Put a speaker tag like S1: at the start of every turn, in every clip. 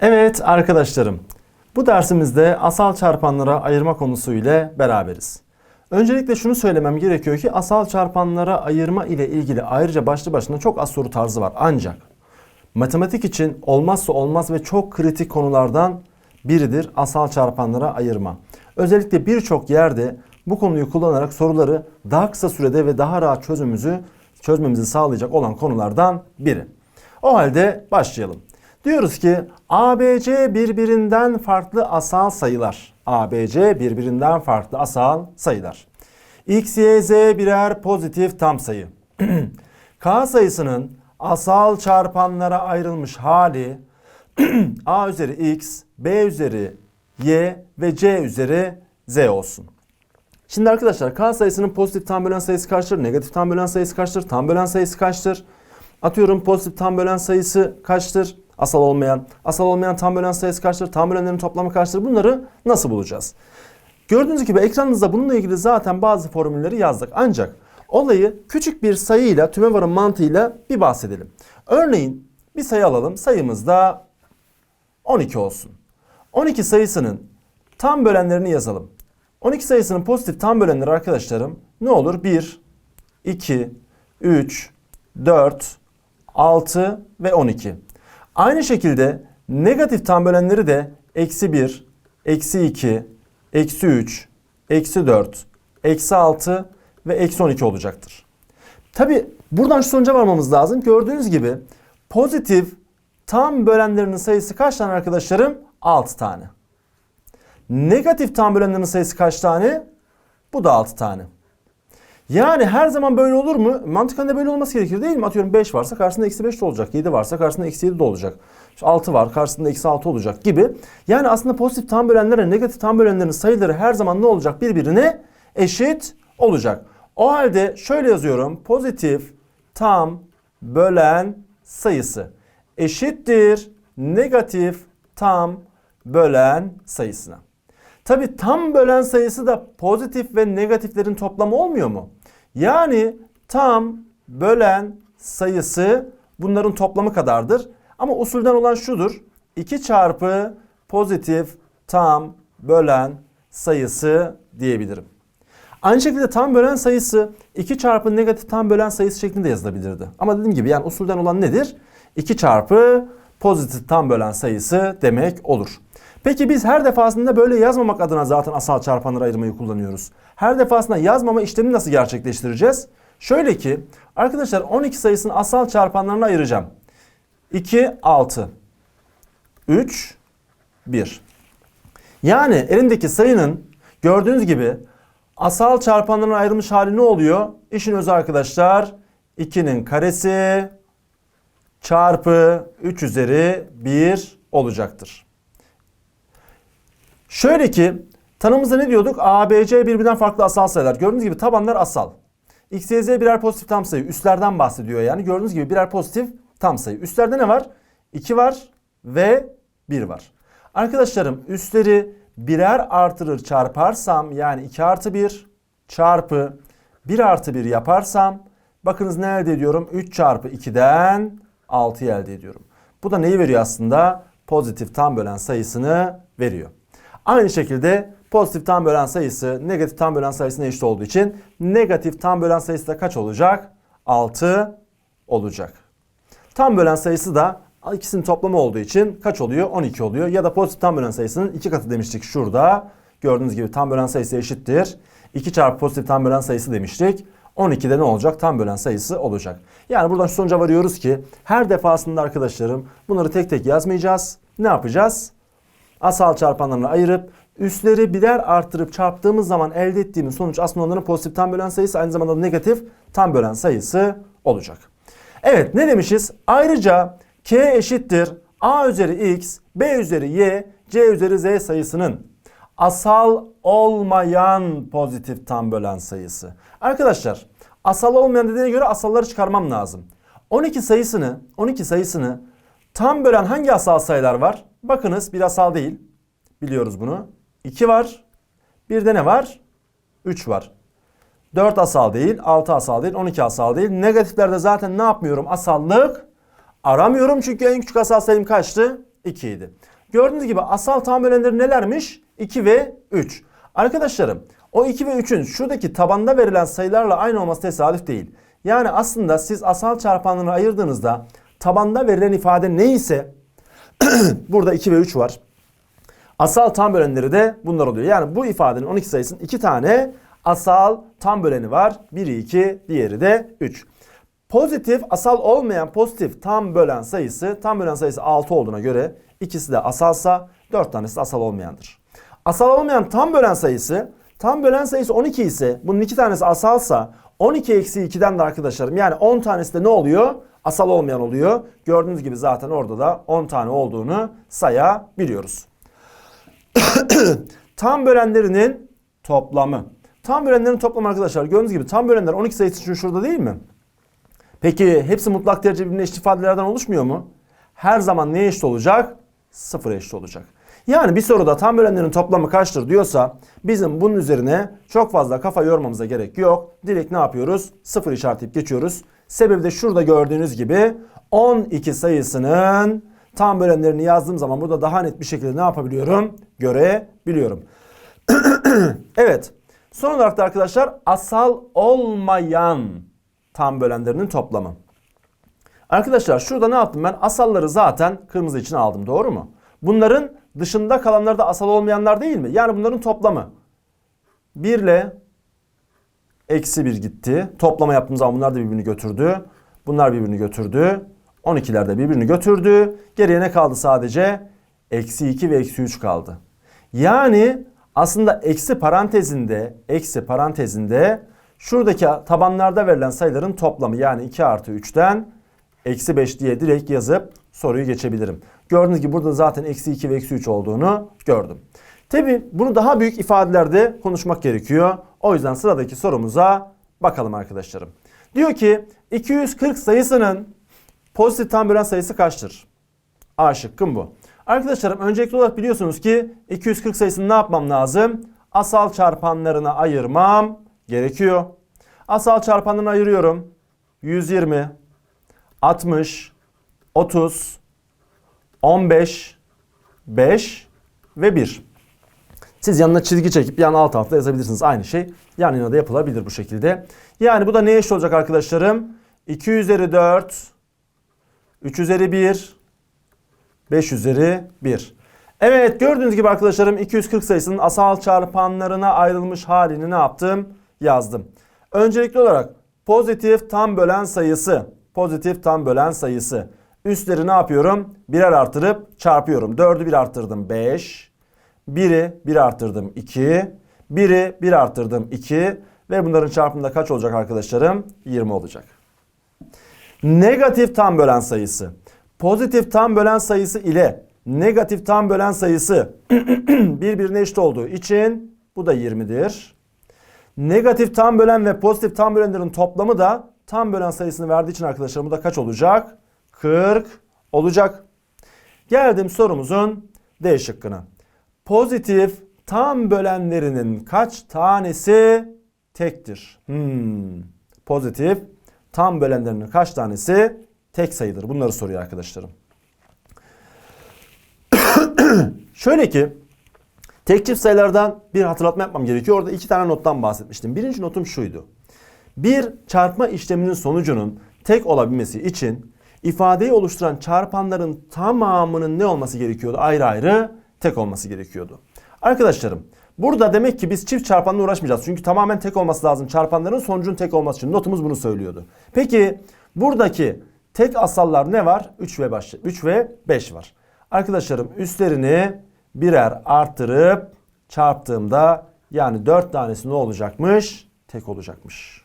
S1: Evet arkadaşlarım, bu dersimizde asal çarpanlara ayırma konusu ile beraberiz. Öncelikle şunu söylemem gerekiyor ki asal çarpanlara ayırma ile ilgili ayrıca başlı başına çok az soru tarzı var. Ancak matematik için olmazsa olmaz ve çok kritik konulardan biridir asal çarpanlara ayırma. Özellikle birçok yerde bu konuyu kullanarak soruları daha kısa sürede ve daha rahat çözümümüzü çözmemizi sağlayacak olan konulardan biri. O halde başlayalım. Diyoruz ki ABC birbirinden farklı asal sayılar. ABC birbirinden farklı asal sayılar. X, Y, Z birer pozitif tam sayı. K sayısının asal çarpanlara ayrılmış hali A üzeri X, B üzeri Y ve C üzeri Z olsun. Şimdi arkadaşlar K sayısının pozitif tam bölen sayısı kaçtır? Negatif tam bölen sayısı kaçtır? Tam bölen sayısı kaçtır? Atıyorum pozitif tam bölen sayısı kaçtır? Asal olmayan. Asal olmayan tam bölen sayısı kaçtır? Tam bölenlerin toplamı kaçtır? Bunları nasıl bulacağız? Gördüğünüz gibi ekranınızda bununla ilgili zaten bazı formülleri yazdık. Ancak olayı küçük bir sayıyla tümevarın mantığıyla bir bahsedelim. Örneğin bir sayı alalım. Sayımız da 12 olsun. 12 sayısının tam bölenlerini yazalım. 12 sayısının pozitif tam bölenleri arkadaşlarım ne olur? 1, 2, 3, 4, 6 ve 12. Aynı şekilde negatif tam bölenleri de eksi 1, eksi 2, eksi 3, eksi 4, eksi 6 ve eksi 12 olacaktır. Tabi buradan şu sonuca varmamız lazım. Gördüğünüz gibi pozitif tam bölenlerinin sayısı kaç tane arkadaşlarım? 6 tane. Negatif tam bölenlerin sayısı kaç tane? Bu da 6 tane. Yani her zaman böyle olur mu? Mantıken de böyle olması gerekir değil mi? Atıyorum 5 varsa karşısında eksi 5 de olacak. 7 varsa karşısında eksi 7 de olacak. İşte 6 var karşısında eksi 6 olacak gibi. Yani aslında pozitif tam bölenlere negatif tam bölenlerin sayıları her zaman ne olacak? Birbirine eşit olacak. O halde şöyle yazıyorum. Pozitif tam bölen sayısı eşittir negatif tam bölen sayısına. Tabi tam bölen sayısı da pozitif ve negatiflerin toplamı olmuyor mu? Yani tam bölen sayısı bunların toplamı kadardır. Ama usulden olan şudur. 2 çarpı pozitif tam bölen sayısı diyebilirim. Aynı şekilde tam bölen sayısı 2 çarpı negatif tam bölen sayısı şeklinde yazılabilirdi. Ama dediğim gibi yani usulden olan nedir? 2 çarpı pozitif tam bölen sayısı demek olur. Peki biz her defasında böyle yazmamak adına zaten asal çarpanları ayırmayı kullanıyoruz. Her defasında yazmama işlemini nasıl gerçekleştireceğiz? Şöyle ki arkadaşlar 12 sayısının asal çarpanlarını ayıracağım. 2, 6, 3, 1. Yani elimdeki sayının gördüğünüz gibi asal çarpanlarına ayrılmış hali ne oluyor? İşin özü arkadaşlar 2'nin karesi çarpı 3 üzeri 1 olacaktır. Şöyle ki tanımızda ne diyorduk? A, B, C birbirinden farklı asal sayılar. Gördüğünüz gibi tabanlar asal. X, Y, Z birer pozitif tam sayı. Üstlerden bahsediyor yani. Gördüğünüz gibi birer pozitif tam sayı. Üstlerde ne var? 2 var ve 1 var. Arkadaşlarım üstleri birer artırır çarparsam yani 2 artı 1 çarpı 1 artı 1 yaparsam bakınız ne elde ediyorum? 3 çarpı 2'den 6'yı elde ediyorum. Bu da neyi veriyor aslında? Pozitif tam bölen sayısını veriyor. Aynı şekilde pozitif tam bölen sayısı negatif tam bölen sayısına eşit olduğu için negatif tam bölen sayısı da kaç olacak? 6 olacak. Tam bölen sayısı da ikisinin toplamı olduğu için kaç oluyor? 12 oluyor. Ya da pozitif tam bölen sayısının iki katı demiştik şurada. Gördüğünüz gibi tam bölen sayısı eşittir. 2 çarpı pozitif tam bölen sayısı demiştik. 12'de ne olacak? Tam bölen sayısı olacak. Yani buradan şu sonuca varıyoruz ki her defasında arkadaşlarım bunları tek tek yazmayacağız. Ne yapacağız? Asal çarpanlarını ayırıp üstleri birer arttırıp çarptığımız zaman elde ettiğimiz sonuç aslında onların pozitif tam bölen sayısı aynı zamanda negatif tam bölen sayısı olacak. Evet ne demişiz? Ayrıca k eşittir a üzeri x, b üzeri y, c üzeri z sayısının asal olmayan pozitif tam bölen sayısı. Arkadaşlar asal olmayan dediğine göre asalları çıkarmam lazım. 12 sayısını 12 sayısını tam bölen hangi asal sayılar var? Bakınız bir asal değil. Biliyoruz bunu. 2 var. Bir de ne var? 3 var. 4 asal değil, 6 asal değil, 12 asal değil. Negatiflerde zaten ne yapmıyorum? Asallık aramıyorum çünkü en küçük asal sayım kaçtı? 2 idi. Gördüğünüz gibi asal tam bölenleri nelermiş? 2 ve 3. Arkadaşlarım o 2 ve 3'ün şuradaki tabanda verilen sayılarla aynı olması tesadüf değil. Yani aslında siz asal çarpanlarını ayırdığınızda tabanda verilen ifade neyse burada 2 ve 3 var. Asal tam bölenleri de bunlar oluyor. Yani bu ifadenin 12 sayısının 2 tane asal tam böleni var. Biri 2, diğeri de 3. Pozitif, asal olmayan pozitif tam bölen sayısı, tam bölen sayısı 6 olduğuna göre ikisi de asalsa 4 tanesi de asal olmayandır. Asal olmayan tam bölen sayısı, tam bölen sayısı 12 ise bunun 2 tanesi asalsa 12 eksi 2'den de arkadaşlarım yani 10 tanesi de ne oluyor? Asal olmayan oluyor. Gördüğünüz gibi zaten orada da 10 tane olduğunu sayabiliyoruz. tam bölenlerinin toplamı. Tam bölenlerin toplamı arkadaşlar gördüğünüz gibi tam bölenler 12 sayısı için şurada değil mi? Peki hepsi mutlak derece birbirine ifadelerden oluşmuyor mu? Her zaman neye eşit olacak? Sıfıra eşit olacak. Yani bir soruda tam bölenlerin toplamı kaçtır diyorsa bizim bunun üzerine çok fazla kafa yormamıza gerek yok. Direkt ne yapıyoruz? Sıfır işaretleyip geçiyoruz. Sebebi de şurada gördüğünüz gibi 12 sayısının tam bölenlerini yazdığım zaman burada daha net bir şekilde ne yapabiliyorum? Görebiliyorum. evet. Son olarak da arkadaşlar asal olmayan tam bölenlerinin toplamı. Arkadaşlar şurada ne yaptım ben? Asalları zaten kırmızı için aldım doğru mu? Bunların dışında kalanları da asal olmayanlar değil mi? Yani bunların toplamı. 1 ile eksi 1 gitti. Toplama yaptığım zaman bunlar da birbirini götürdü. Bunlar birbirini götürdü. 12'ler de birbirini götürdü. Geriye ne kaldı sadece? Eksi 2 ve eksi 3 kaldı. Yani aslında eksi parantezinde, eksi parantezinde şuradaki tabanlarda verilen sayıların toplamı yani 2 artı 3'ten eksi 5 diye direkt yazıp soruyu geçebilirim. Gördüğünüz gibi burada zaten eksi 2 ve eksi 3 olduğunu gördüm. Tabi bunu daha büyük ifadelerde konuşmak gerekiyor. O yüzden sıradaki sorumuza bakalım arkadaşlarım. Diyor ki 240 sayısının pozitif tam bölen sayısı kaçtır? A şıkkım bu. Arkadaşlarım öncelikli olarak biliyorsunuz ki 240 sayısını ne yapmam lazım? Asal çarpanlarına ayırmam gerekiyor. Asal çarpanlarına ayırıyorum. 120, 60, 30, 15, 5 ve 1. Siz yanına çizgi çekip yan alt alta yazabilirsiniz. Aynı şey yan yana da yapılabilir bu şekilde. Yani bu da neye eşit olacak arkadaşlarım? 2 üzeri 4, 3 üzeri 1, 5 üzeri 1. Evet gördüğünüz gibi arkadaşlarım 240 sayısının asal çarpanlarına ayrılmış halini ne yaptım? Yazdım. Öncelikli olarak pozitif tam bölen sayısı. Pozitif tam bölen sayısı. Üstleri ne yapıyorum? Birer artırıp çarpıyorum. 4'ü 1 arttırdım 5. 1'i 1 arttırdım 2. 1'i 1 arttırdım 2. Ve bunların çarpımında kaç olacak arkadaşlarım? 20 olacak. Negatif tam bölen sayısı. Pozitif tam bölen sayısı ile negatif tam bölen sayısı birbirine eşit olduğu için bu da 20'dir. Negatif tam bölen ve pozitif tam bölenlerin toplamı da tam bölen sayısını verdiği için arkadaşlar bu da kaç olacak? 40 olacak. Geldim sorumuzun D şıkkına. Pozitif tam bölenlerinin kaç tanesi tektir? Hmm. Pozitif tam bölenlerinin kaç tanesi tek sayıdır? Bunları soruyor arkadaşlarım. Şöyle ki tek çift sayılardan bir hatırlatma yapmam gerekiyor. Orada iki tane nottan bahsetmiştim. Birinci notum şuydu. Bir çarpma işleminin sonucunun tek olabilmesi için ifadeyi oluşturan çarpanların tamamının ne olması gerekiyordu? Ayrı ayrı tek olması gerekiyordu. Arkadaşlarım burada demek ki biz çift çarpanla uğraşmayacağız. Çünkü tamamen tek olması lazım. Çarpanların sonucun tek olması için notumuz bunu söylüyordu. Peki buradaki tek asallar ne var? 3 ve baş 3 ve 5 var. Arkadaşlarım üstlerini birer arttırıp çarptığımda yani 4 tanesi ne olacakmış? Tek olacakmış.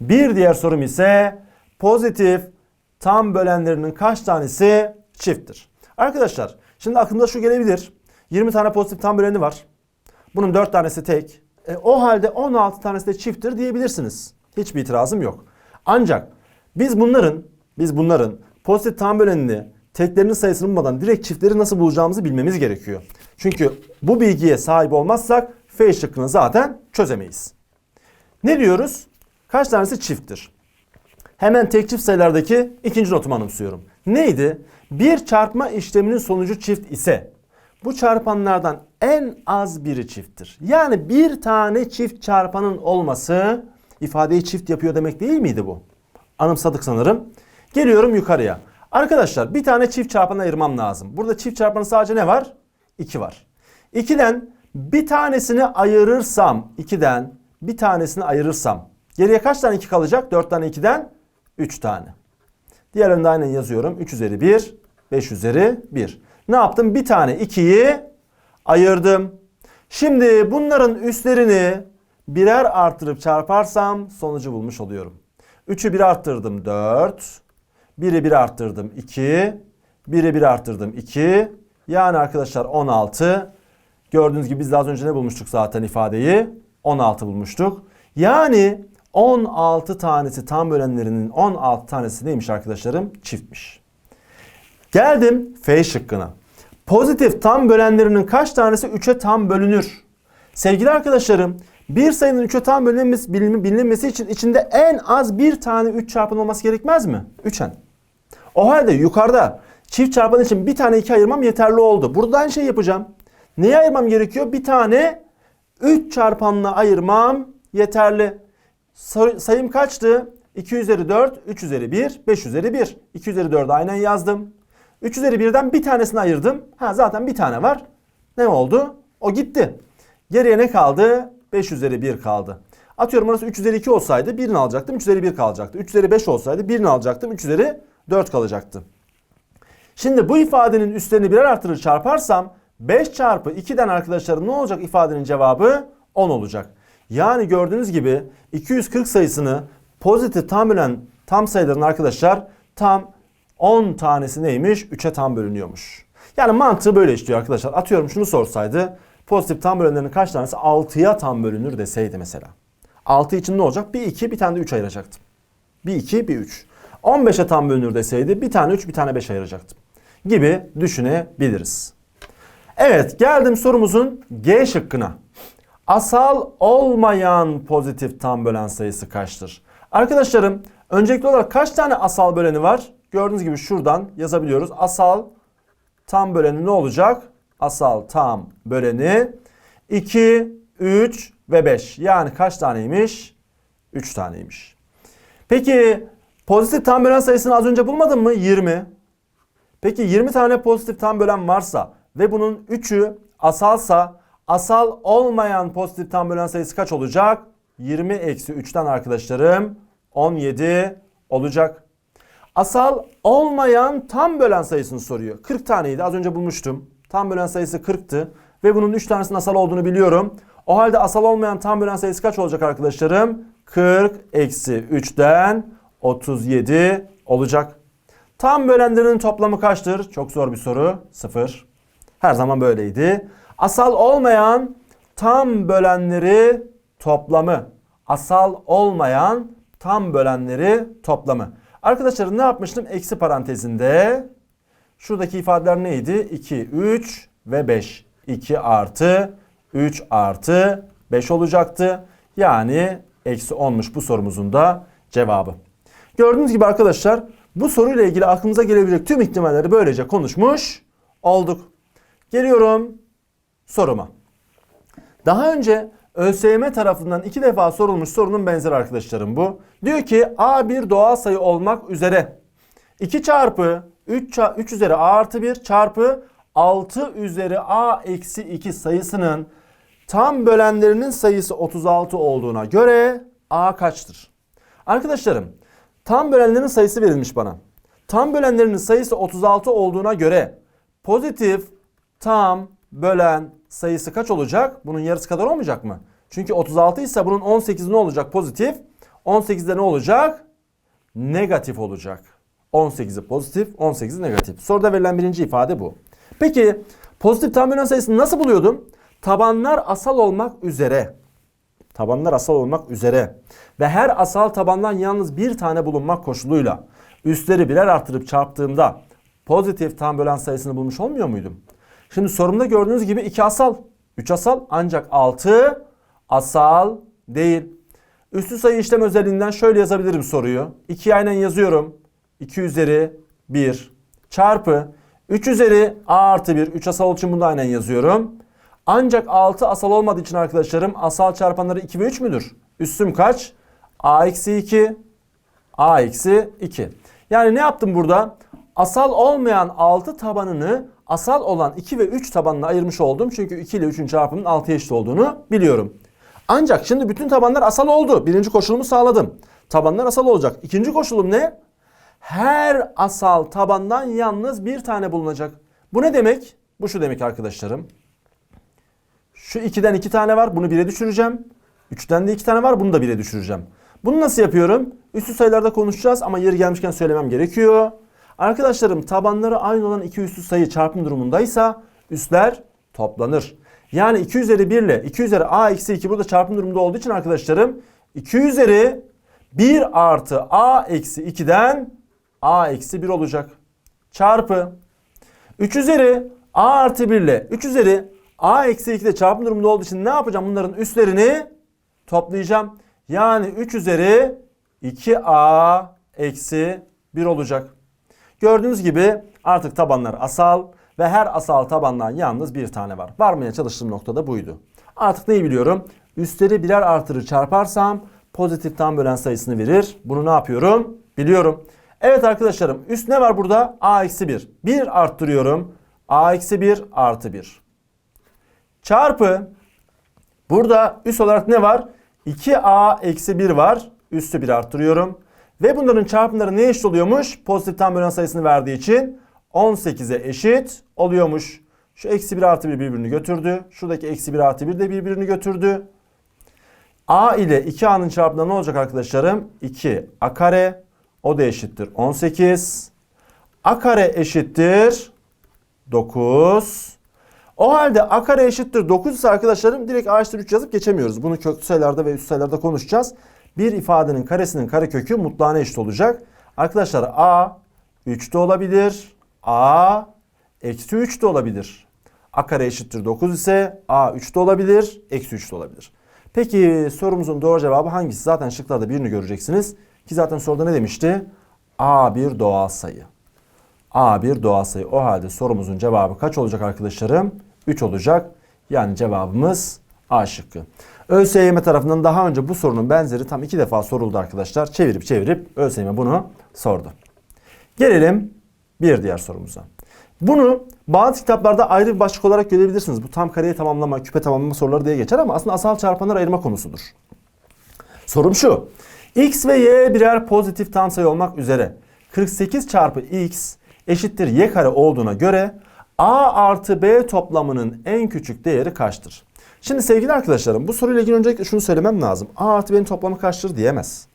S1: Bir diğer sorum ise pozitif tam bölenlerinin kaç tanesi çifttir? Arkadaşlar şimdi aklımda şu gelebilir. 20 tane pozitif tam böleni var. Bunun 4 tanesi tek. E, o halde 16 tanesi de çifttir diyebilirsiniz. Hiçbir itirazım yok. Ancak biz bunların biz bunların pozitif tam bölenini teklerinin sayısını bulmadan direkt çiftleri nasıl bulacağımızı bilmemiz gerekiyor. Çünkü bu bilgiye sahip olmazsak F şıkkını zaten çözemeyiz. Ne diyoruz? Kaç tanesi çifttir? Hemen tek çift sayılardaki ikinci notumu anımsıyorum. Neydi? Bir çarpma işleminin sonucu çift ise bu çarpanlardan en az biri çifttir. Yani bir tane çift çarpanın olması ifadeyi çift yapıyor demek değil miydi bu? Anımsadık sanırım. Geliyorum yukarıya. Arkadaşlar bir tane çift çarpan ayırmam lazım. Burada çift çarpanın sadece ne var? 2 var. 2'den bir tanesini ayırırsam 2'den bir tanesini ayırırsam geriye kaç tane 2 kalacak? 4 tane 2'den 3 tane. Diğerlerini de aynen yazıyorum. 3 üzeri 1, 5 üzeri 1. Ne yaptım? Bir tane 2'yi ayırdım. Şimdi bunların üstlerini birer arttırıp çarparsam sonucu bulmuş oluyorum. 3'ü 1 arttırdım 4. 1'i 1 arttırdım 2. 1'i 1 arttırdım 2. Yani arkadaşlar 16. Gördüğünüz gibi biz daha önce ne bulmuştuk zaten ifadeyi? 16 bulmuştuk. Yani 16 tanesi tam bölenlerinin 16 tanesi neymiş arkadaşlarım? Çiftmiş. Geldim F şıkkına. Pozitif tam bölenlerinin kaç tanesi 3'e tam bölünür? Sevgili arkadaşlarım bir sayının 3'e tam bölünmesi, bilin- bilinmesi için içinde en az bir tane 3 çarpan olması gerekmez mi? 3'en. O halde yukarıda çift çarpan için bir tane 2 ayırmam yeterli oldu. Burada da aynı şey yapacağım. Neye ayırmam gerekiyor? Bir tane 3 çarpanla ayırmam yeterli. Say- sayım kaçtı? 2 üzeri 4, 3 üzeri 1, 5 üzeri 1. 2 üzeri 4'ü aynen yazdım. 3 üzeri 1'den bir tanesini ayırdım. Ha zaten bir tane var. Ne oldu? O gitti. Geriye ne kaldı? 5 üzeri 1 kaldı. Atıyorum orası 3 üzeri 2 olsaydı 1'ini alacaktım. 3 üzeri 1 kalacaktı. 3 üzeri 5 olsaydı 1'ini alacaktım. 3 üzeri 4 kalacaktı. Şimdi bu ifadenin üstlerini birer artırır çarparsam 5 çarpı 2'den arkadaşlarım ne olacak ifadenin cevabı 10 olacak. Yani gördüğünüz gibi 240 sayısını pozitif tam tam sayıların arkadaşlar tam 10 tanesi neymiş? 3'e tam bölünüyormuş. Yani mantığı böyle işliyor arkadaşlar. Atıyorum şunu sorsaydı pozitif tam bölenlerin kaç tanesi 6'ya tam bölünür deseydi mesela. 6 için ne olacak? Bir 2 bir tane de 3 ayıracaktım. Bir 2 bir 3. 15'e tam bölünür deseydi bir tane 3 bir tane 5 ayıracaktım. Gibi düşünebiliriz. Evet geldim sorumuzun G şıkkına. Asal olmayan pozitif tam bölen sayısı kaçtır? Arkadaşlarım öncelikli olarak kaç tane asal böleni var? Gördüğünüz gibi şuradan yazabiliyoruz. Asal tam böleni ne olacak? Asal tam böleni 2, 3 ve 5. Yani kaç taneymiş? 3 taneymiş. Peki pozitif tam bölen sayısını az önce bulmadın mı? 20. Peki 20 tane pozitif tam bölen varsa ve bunun 3'ü asalsa asal olmayan pozitif tam bölen sayısı kaç olacak? 20 eksi 3'ten arkadaşlarım 17 olacak. Asal olmayan tam bölen sayısını soruyor. 40 taneydi az önce bulmuştum. Tam bölen sayısı 40'tı ve bunun 3 tanesinin asal olduğunu biliyorum. O halde asal olmayan tam bölen sayısı kaç olacak arkadaşlarım? 40 eksi 3'ten 37 olacak. Tam bölenlerin toplamı kaçtır? Çok zor bir soru. 0. Her zaman böyleydi. Asal olmayan tam bölenleri toplamı. Asal olmayan tam bölenleri toplamı. Arkadaşlar ne yapmıştım? Eksi parantezinde şuradaki ifadeler neydi? 2, 3 ve 5. 2 artı 3 artı 5 olacaktı. Yani eksi 10'muş bu sorumuzun da cevabı. Gördüğünüz gibi arkadaşlar bu soruyla ilgili aklımıza gelebilecek tüm ihtimalleri böylece konuşmuş olduk. Geliyorum soruma. Daha önce ÖSYM tarafından iki defa sorulmuş sorunun benzeri arkadaşlarım bu. Diyor ki A bir doğal sayı olmak üzere 2 çarpı 3, 3 üzeri A artı 1 çarpı 6 üzeri A eksi 2 sayısının tam bölenlerinin sayısı 36 olduğuna göre A kaçtır? Arkadaşlarım tam bölenlerin sayısı verilmiş bana. Tam bölenlerinin sayısı 36 olduğuna göre pozitif tam bölen sayısı kaç olacak? Bunun yarısı kadar olmayacak mı? Çünkü 36 ise bunun 18 ne olacak pozitif? 18'de ne olacak? Negatif olacak. 18'i pozitif, 18'i negatif. Soruda verilen birinci ifade bu. Peki pozitif tam bölen sayısını nasıl buluyordum? Tabanlar asal olmak üzere. Tabanlar asal olmak üzere ve her asal tabandan yalnız bir tane bulunmak koşuluyla üstleri birer artırıp çarptığımda pozitif tam bölen sayısını bulmuş olmuyor muydum? Şimdi sorumda gördüğünüz gibi 2 asal, 3 asal ancak 6 asal değil. Üstü sayı işlem özelliğinden şöyle yazabilirim soruyu. 2'yi aynen yazıyorum. 2 üzeri 1 çarpı 3 üzeri a artı 1. 3 asal için bunu aynen yazıyorum. Ancak 6 asal olmadığı için arkadaşlarım asal çarpanları 2 ve 3 müdür? Üstüm kaç? a eksi 2 a eksi 2. Yani ne yaptım burada? Asal olmayan 6 tabanını asal olan 2 ve 3 tabanına ayırmış oldum. Çünkü 2 ile 3'ün çarpımının 6'ya eşit olduğunu biliyorum. Ancak şimdi bütün tabanlar asal oldu. Birinci koşulumu sağladım. Tabanlar asal olacak. İkinci koşulum ne? Her asal tabandan yalnız bir tane bulunacak. Bu ne demek? Bu şu demek arkadaşlarım. Şu 2'den 2 tane var. Bunu 1'e düşüreceğim. 3'ten de 2 tane var. Bunu da 1'e düşüreceğim. Bunu nasıl yapıyorum? Üstü sayılarda konuşacağız ama yeri gelmişken söylemem gerekiyor. Arkadaşlarım tabanları aynı olan iki üstü sayı çarpım durumundaysa üstler toplanır. Yani 2 üzeri 1 ile 2 üzeri a eksi 2 burada çarpım durumunda olduğu için arkadaşlarım 2 üzeri 1 artı a eksi 2'den a eksi 1 olacak. Çarpı 3 üzeri a artı 1 ile 3 üzeri a eksi 2 de çarpım durumunda olduğu için ne yapacağım? Bunların üstlerini toplayacağım. Yani 3 üzeri 2a eksi 1 olacak. Gördüğünüz gibi artık tabanlar asal ve her asal tabandan yalnız bir tane var. Varmaya çalıştığım noktada buydu. Artık neyi biliyorum? Üstleri birer artırı çarparsam pozitif tam bölen sayısını verir. Bunu ne yapıyorum? Biliyorum. Evet arkadaşlarım üst ne var burada? a eksi 1. 1 arttırıyorum. a eksi 1 artı 1. Çarpı burada üst olarak ne var? 2a eksi 1 var. Üstü 1 arttırıyorum. Ve bunların çarpımları neye eşit oluyormuş? Pozitif tam bölen sayısını verdiği için 18'e eşit oluyormuş. Şu eksi 1 artı 1 birbirini götürdü. Şuradaki eksi 1 artı 1 de birbirini götürdü. A ile 2A'nın çarpımında ne olacak arkadaşlarım? 2 A kare. O da eşittir 18. A kare eşittir 9. O halde A kare eşittir 9 ise arkadaşlarım direkt A eşittir 3 yazıp geçemiyoruz. Bunu köklü sayılarda ve üst sayılarda konuşacağız. Bir ifadenin karesinin karekökü mutlağına eşit olacak. Arkadaşlar A 3 de olabilir. A eksi 3 de olabilir. A kare eşittir 9 ise A 3 de olabilir. Eksi 3 de olabilir. Peki sorumuzun doğru cevabı hangisi? Zaten şıklarda birini göreceksiniz. Ki zaten soruda ne demişti? A bir doğal sayı. A bir doğal sayı. O halde sorumuzun cevabı kaç olacak arkadaşlarım? 3 olacak. Yani cevabımız A şıkkı. ÖSYM tarafından daha önce bu sorunun benzeri tam iki defa soruldu arkadaşlar. Çevirip çevirip ÖSYM bunu sordu. Gelelim bir diğer sorumuza. Bunu bazı kitaplarda ayrı bir başlık olarak görebilirsiniz. Bu tam kareyi tamamlama, küpe tamamlama soruları diye geçer ama aslında asal çarpanlar ayırma konusudur. Sorum şu. X ve Y birer pozitif tam sayı olmak üzere 48 çarpı X eşittir Y kare olduğuna göre A artı B toplamının en küçük değeri kaçtır? Şimdi sevgili arkadaşlarım bu soruyla ilgili öncelikle şunu söylemem lazım. A artı B'nin toplamı kaçtır diyemez.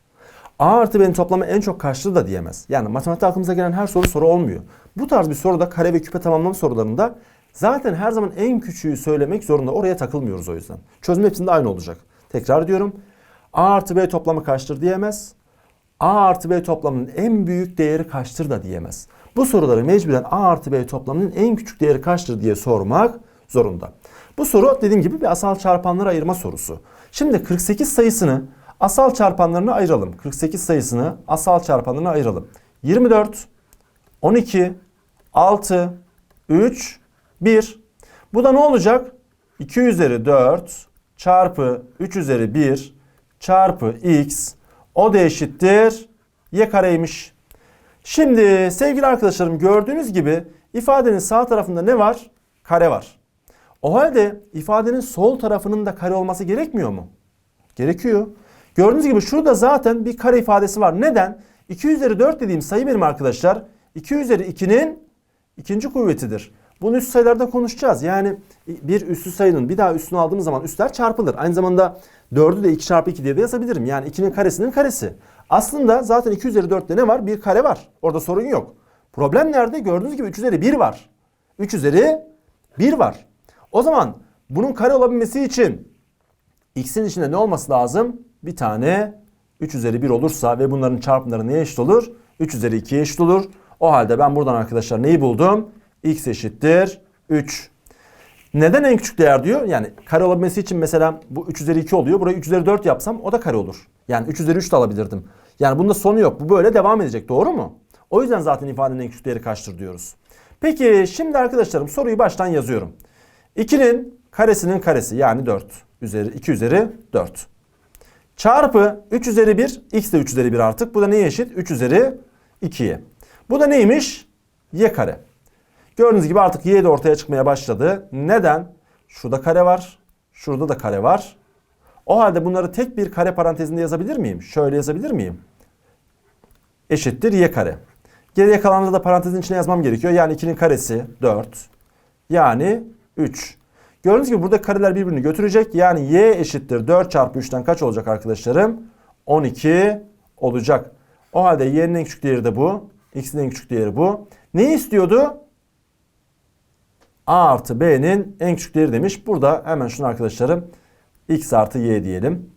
S1: A artı B'nin toplamı en çok kaçtır da diyemez. Yani matematik aklımıza gelen her soru soru olmuyor. Bu tarz bir soruda kare ve küpe tamamlama sorularında zaten her zaman en küçüğü söylemek zorunda. Oraya takılmıyoruz o yüzden. Çözüm hepsinde aynı olacak. Tekrar diyorum. A artı B toplamı kaçtır diyemez. A artı B toplamının en büyük değeri kaçtır da diyemez. Bu soruları mecburen A artı B toplamının en küçük değeri kaçtır diye sormak zorunda. Bu soru dediğim gibi bir asal çarpanları ayırma sorusu. Şimdi 48 sayısını asal çarpanlarına ayıralım. 48 sayısını asal çarpanlarına ayıralım. 24, 12, 6, 3, 1. Bu da ne olacak? 2 üzeri 4 çarpı 3 üzeri 1 çarpı x o da eşittir y kareymiş. Şimdi sevgili arkadaşlarım gördüğünüz gibi ifadenin sağ tarafında ne var? Kare var. O halde ifadenin sol tarafının da kare olması gerekmiyor mu? Gerekiyor. Gördüğünüz gibi şurada zaten bir kare ifadesi var. Neden? 2 üzeri 4 dediğim sayı benim arkadaşlar. 2 üzeri 2'nin ikinci kuvvetidir. Bunu üst sayılarda konuşacağız. Yani bir üstü sayının bir daha üstünü aldığımız zaman üstler çarpılır. Aynı zamanda 4'ü de 2 çarpı 2 diye de yazabilirim. Yani 2'nin karesinin karesi. Aslında zaten 2 üzeri 4'te ne var? Bir kare var. Orada sorun yok. Problem nerede? Gördüğünüz gibi 3 üzeri 1 var. 3 üzeri 1 var. O zaman bunun kare olabilmesi için x'in içinde ne olması lazım? Bir tane 3 üzeri 1 olursa ve bunların çarpımları neye eşit olur? 3 üzeri 2'ye eşit olur. O halde ben buradan arkadaşlar neyi buldum? x eşittir 3. Neden en küçük değer diyor? Yani kare olabilmesi için mesela bu 3 üzeri 2 oluyor. Burayı 3 üzeri 4 yapsam o da kare olur. Yani 3 üzeri 3 de alabilirdim. Yani bunda sonu yok. Bu böyle devam edecek. Doğru mu? O yüzden zaten ifadenin en küçük değeri kaçtır diyoruz. Peki şimdi arkadaşlarım soruyu baştan yazıyorum. 2'nin karesinin karesi yani 4 üzeri 2 üzeri 4. Çarpı 3 üzeri 1 x de 3 üzeri 1 artık. Bu da neye eşit? 3 üzeri 2'ye. Bu da neymiş? y kare. Gördüğünüz gibi artık y de ortaya çıkmaya başladı. Neden? Şurada kare var. Şurada da kare var. O halde bunları tek bir kare parantezinde yazabilir miyim? Şöyle yazabilir miyim? Eşittir y kare. Geriye kalanları da parantezin içine yazmam gerekiyor. Yani 2'nin karesi 4. Yani 3. Gördüğünüz gibi burada kareler birbirini götürecek. Yani y eşittir 4 çarpı 3'ten kaç olacak arkadaşlarım? 12 olacak. O halde y'nin en küçük değeri de bu. X'in en küçük değeri bu. Ne istiyordu? A artı B'nin en küçük değeri demiş. Burada hemen şunu arkadaşlarım X artı Y diyelim.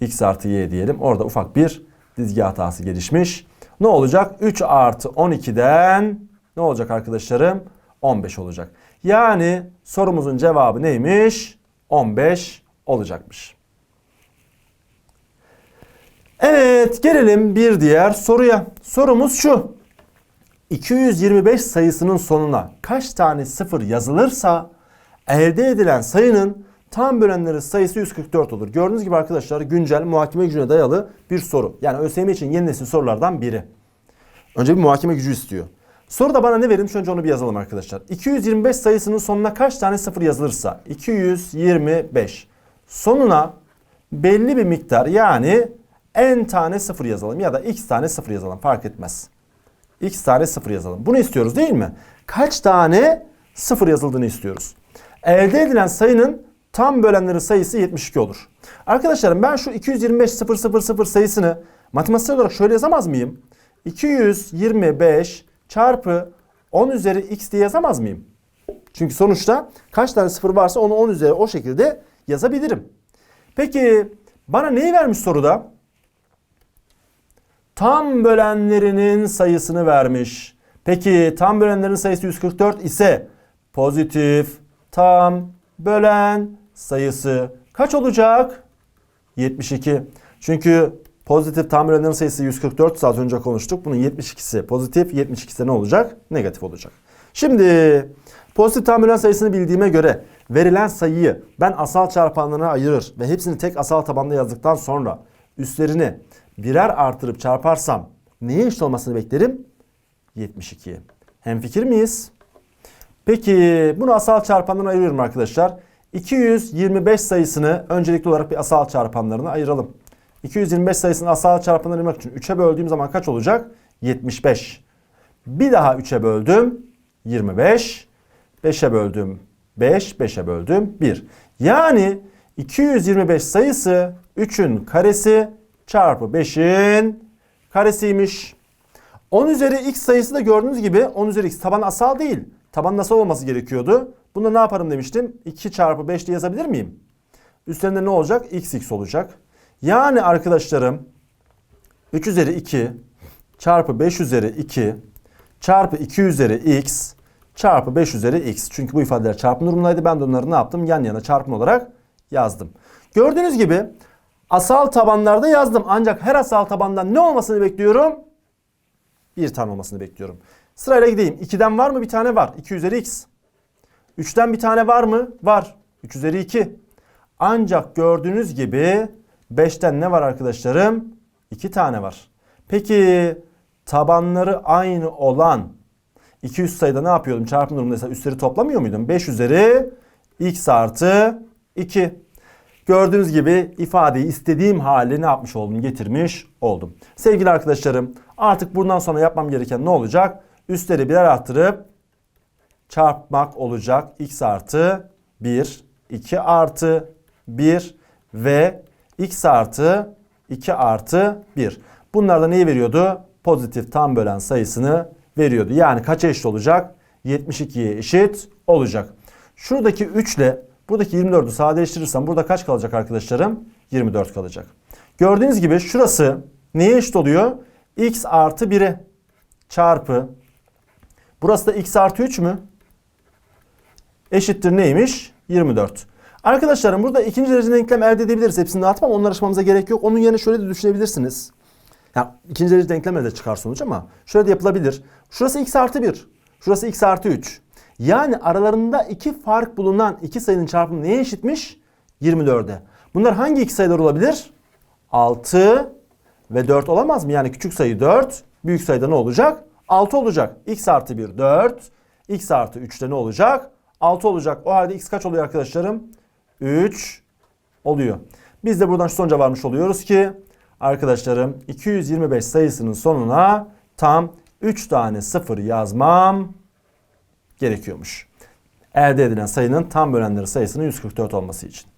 S1: X artı Y diyelim. Orada ufak bir dizgi hatası gelişmiş. Ne olacak? 3 artı 12'den ne olacak arkadaşlarım? 15 olacak. Yani sorumuzun cevabı neymiş? 15 olacakmış. Evet gelelim bir diğer soruya. Sorumuz şu. 225 sayısının sonuna kaç tane sıfır yazılırsa elde edilen sayının tam bölenleri sayısı 144 olur. Gördüğünüz gibi arkadaşlar güncel muhakeme gücüne dayalı bir soru. Yani ÖSYM için yeni nesil sorulardan biri. Önce bir muhakeme gücü istiyor. Soruda bana ne verilmiş önce onu bir yazalım arkadaşlar. 225 sayısının sonuna kaç tane sıfır yazılırsa 225 sonuna belli bir miktar yani n tane sıfır yazalım ya da x tane sıfır yazalım fark etmez. x tane sıfır yazalım. Bunu istiyoruz değil mi? Kaç tane sıfır yazıldığını istiyoruz. Elde edilen sayının tam bölenlerin sayısı 72 olur. Arkadaşlarım ben şu 225 0 0 0 sayısını matematiksel olarak şöyle yazamaz mıyım? 225 çarpı 10 üzeri x diye yazamaz mıyım? Çünkü sonuçta kaç tane sıfır varsa onu 10 üzeri o şekilde yazabilirim. Peki bana neyi vermiş soruda? Tam bölenlerinin sayısını vermiş. Peki tam bölenlerin sayısı 144 ise pozitif tam bölen sayısı kaç olacak? 72. Çünkü pozitif tam bölenlerin sayısı 144 az önce konuştuk. Bunun 72'si pozitif, 72'si ne olacak? Negatif olacak. Şimdi pozitif tam bölen sayısını bildiğime göre verilen sayıyı ben asal çarpanlarına ayırır ve hepsini tek asal tabanda yazdıktan sonra üstlerini birer artırıp çarparsam neye eşit olmasını beklerim? 72'ye. Hemfikir miyiz? Peki bunu asal çarpanlarına ayırıyorum arkadaşlar. 225 sayısını öncelikli olarak bir asal çarpanlarına ayıralım. 225 sayısını asal ayırmak için 3'e böldüğüm zaman kaç olacak? 75. Bir daha 3'e böldüm 25. 5'e böldüm 5, 5'e böldüm 1. Yani 225 sayısı 3'ün karesi çarpı 5'in karesiymiş. 10 üzeri x sayısı da gördüğünüz gibi 10 üzeri x taban asal değil. Taban nasıl olması gerekiyordu? Bunda ne yaparım demiştim? 2 çarpı 5 diye yazabilir miyim? Üstlerinde ne olacak? x x olacak. Yani arkadaşlarım 3 üzeri 2 çarpı 5 üzeri 2 çarpı 2 üzeri x çarpı 5 üzeri x. Çünkü bu ifadeler çarpım durumundaydı. Ben de onları ne yaptım? Yan yana çarpım olarak yazdım. Gördüğünüz gibi asal tabanlarda yazdım. Ancak her asal tabandan ne olmasını bekliyorum? Bir tane olmasını bekliyorum. Sırayla gideyim. 2'den var mı? Bir tane var. 2 üzeri x. 3'ten bir tane var mı? Var. 3 üzeri 2. Ancak gördüğünüz gibi 5'ten ne var arkadaşlarım? 2 tane var. Peki tabanları aynı olan 200 sayıda ne yapıyordum? Çarpım durumunda üstleri toplamıyor muydum? 5 üzeri x artı 2. Gördüğünüz gibi ifadeyi istediğim hale ne yapmış oldum? Getirmiş oldum. Sevgili arkadaşlarım artık bundan sonra yapmam gereken ne olacak? Üstleri birer arttırıp çarpmak olacak. x artı 1, 2 artı 1 ve x artı 2 artı 1. Bunlar da neyi veriyordu? Pozitif tam bölen sayısını veriyordu. Yani kaça eşit olacak? 72'ye eşit olacak. Şuradaki 3 ile buradaki 24'ü sadeleştirirsem burada kaç kalacak arkadaşlarım? 24 kalacak. Gördüğünüz gibi şurası neye eşit oluyor? x artı 1'e çarpı. Burası da x artı 3 mü? Eşittir neymiş? 24. Arkadaşlarım burada ikinci derece denklem elde edebiliriz. Hepsini dağıtmam. Onları açmamıza gerek yok. Onun yerine şöyle de düşünebilirsiniz. Yani ikinci derece denklemle de çıkar sonuç ama şöyle de yapılabilir. Şurası x artı 1. Şurası x artı 3. Yani aralarında iki fark bulunan iki sayının çarpımı neye eşitmiş? 24'e. Bunlar hangi iki sayılar olabilir? 6 ve 4 olamaz mı? Yani küçük sayı 4, büyük sayıda ne olacak? 6 olacak. x artı 1 4, x artı 3 de ne olacak? 6 olacak. O halde x kaç oluyor arkadaşlarım? 3 oluyor. Biz de buradan şu sonuca varmış oluyoruz ki arkadaşlarım 225 sayısının sonuna tam 3 tane sıfır yazmam gerekiyormuş. Elde edilen sayının tam bölenleri sayısının 144 olması için.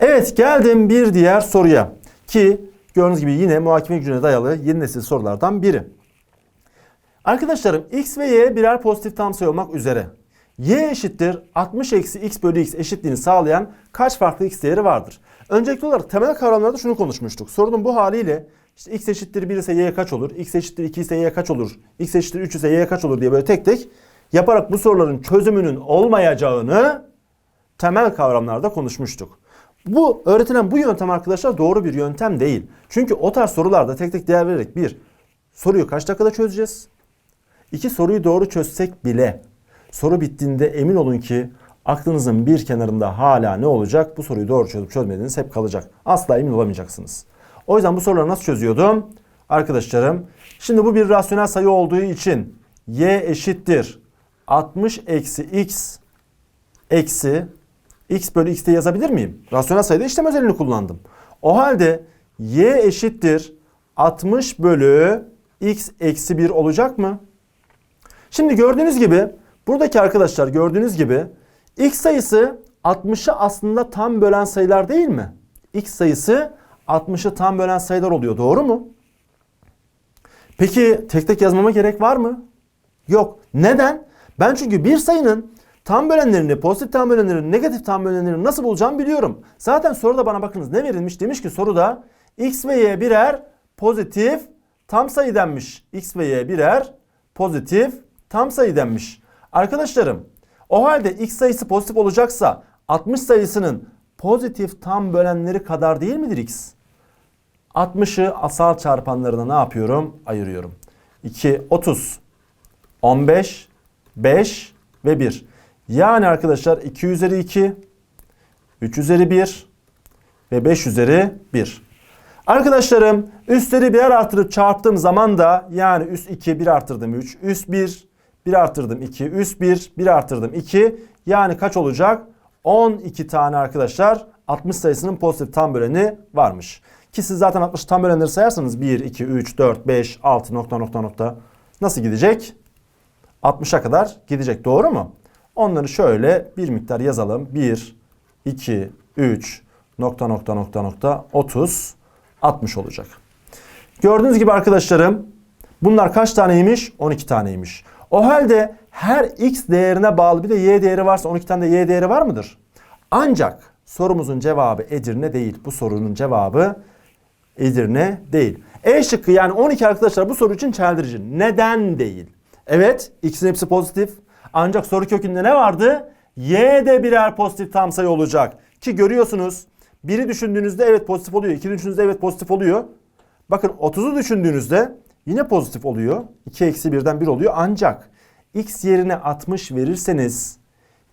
S1: Evet geldim bir diğer soruya ki gördüğünüz gibi yine muhakeme gücüne dayalı yeni nesil sorulardan biri. Arkadaşlarım x ve y birer pozitif tam sayı olmak üzere y eşittir 60 eksi x bölü x eşitliğini sağlayan kaç farklı x değeri vardır? Öncelikli olarak temel kavramlarda şunu konuşmuştuk. Sorunun bu haliyle işte x eşittir 1 ise y kaç olur? x eşittir 2 ise y kaç olur? x eşittir 3 ise y kaç olur diye böyle tek tek yaparak bu soruların çözümünün olmayacağını temel kavramlarda konuşmuştuk. Bu öğretilen bu yöntem arkadaşlar doğru bir yöntem değil. Çünkü o tarz sorularda tek tek değer vererek bir soruyu kaç dakikada çözeceğiz? İki soruyu doğru çözsek bile soru bittiğinde emin olun ki aklınızın bir kenarında hala ne olacak? Bu soruyu doğru çözüp çözmediğiniz hep kalacak. Asla emin olamayacaksınız. O yüzden bu soruları nasıl çözüyordum? Arkadaşlarım şimdi bu bir rasyonel sayı olduğu için y eşittir 60 eksi x eksi x bölü x diye yazabilir miyim? Rasyonel sayıda işlem özelliğini kullandım. O halde y eşittir 60 bölü x eksi 1 olacak mı? Şimdi gördüğünüz gibi buradaki arkadaşlar gördüğünüz gibi x sayısı 60'ı aslında tam bölen sayılar değil mi? x sayısı 60'ı tam bölen sayılar oluyor doğru mu? Peki tek tek yazmama gerek var mı? Yok. Neden? Ben çünkü bir sayının tam bölenlerini, pozitif tam bölenlerini, negatif tam bölenlerini nasıl bulacağımı biliyorum. Zaten soruda bana bakınız ne verilmiş? Demiş ki soruda x ve y birer pozitif tam sayı denmiş. x ve y birer pozitif tam sayı denmiş. Arkadaşlarım o halde x sayısı pozitif olacaksa 60 sayısının pozitif tam bölenleri kadar değil midir x? 60'ı asal çarpanlarına ne yapıyorum? Ayırıyorum. 2, 30, 15, 5 ve 1. Yani arkadaşlar 2 üzeri 2, 3 üzeri 1 ve 5 üzeri 1. Arkadaşlarım üstleri birer artırıp çarptığım zaman da yani üst 2 1 artırdım 3, üst 1 1 artırdım 2, üst 1 1 artırdım 2. Yani kaç olacak? 12 tane arkadaşlar 60 sayısının pozitif tam böleni varmış. Ki siz zaten 60 tam bölenleri sayarsanız 1, 2, 3, 4, 5, 6 nokta nokta nokta nasıl gidecek? 60'a kadar gidecek doğru mu? Onları şöyle bir miktar yazalım. 1, 2, 3, nokta nokta nokta nokta 30, 60 olacak. Gördüğünüz gibi arkadaşlarım bunlar kaç taneymiş? 12 taneymiş. O halde her x değerine bağlı bir de y değeri varsa 12 tane de y değeri var mıdır? Ancak sorumuzun cevabı Edirne değil. Bu sorunun cevabı Edirne değil. E şıkkı yani 12 arkadaşlar bu soru için çeldirici. Neden değil? Evet x'in hepsi pozitif. Ancak soru kökünde ne vardı? Y de birer pozitif tam sayı olacak. Ki görüyorsunuz biri düşündüğünüzde evet pozitif oluyor. İki düşündüğünüzde evet pozitif oluyor. Bakın 30'u düşündüğünüzde yine pozitif oluyor. 2 eksi 1'den 1 oluyor. Ancak x yerine 60 verirseniz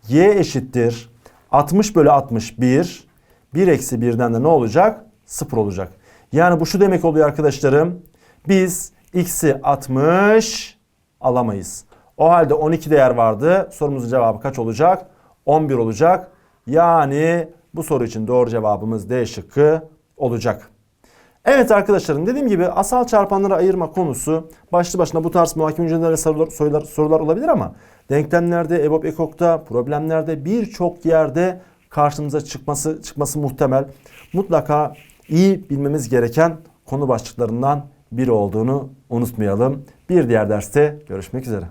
S1: y eşittir 60 bölü 61. 1 eksi 1'den de ne olacak? 0 olacak. Yani bu şu demek oluyor arkadaşlarım. Biz x'i 60 alamayız. O halde 12 değer vardı. Sorumuzun cevabı kaç olacak? 11 olacak. Yani bu soru için doğru cevabımız D şıkkı olacak. Evet arkadaşlarım dediğim gibi asal çarpanları ayırma konusu başlı başına bu tarz muhakeme hücrelerine sorular, sorular olabilir ama denklemlerde, EBOB, EKOK'ta, problemlerde birçok yerde karşımıza çıkması çıkması muhtemel. Mutlaka iyi bilmemiz gereken konu başlıklarından biri olduğunu unutmayalım. Bir diğer derste görüşmek üzere.